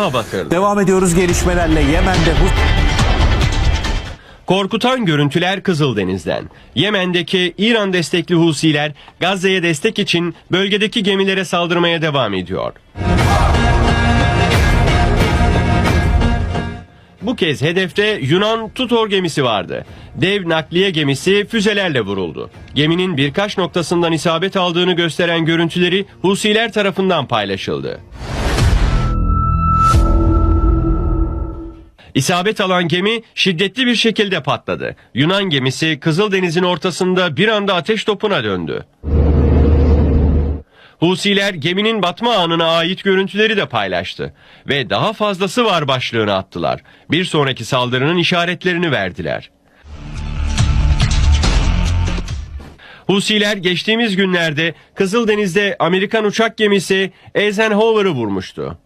batırdı. Devam ediyoruz gelişmelerle Yemen'de bu Korkutan görüntüler Kızıldeniz'den. Yemen'deki İran destekli Husiler Gazze'ye destek için bölgedeki gemilere saldırmaya devam ediyor. Bu kez hedefte Yunan Tutor gemisi vardı. Dev nakliye gemisi füzelerle vuruldu. Geminin birkaç noktasından isabet aldığını gösteren görüntüleri Husiler tarafından paylaşıldı. İsabet alan gemi şiddetli bir şekilde patladı. Yunan gemisi Kızıldeniz'in ortasında bir anda ateş topuna döndü. Husiler geminin batma anına ait görüntüleri de paylaştı ve daha fazlası var başlığını attılar. Bir sonraki saldırının işaretlerini verdiler. Husiler geçtiğimiz günlerde Kızıldeniz'de Amerikan uçak gemisi Eisenhower'ı vurmuştu.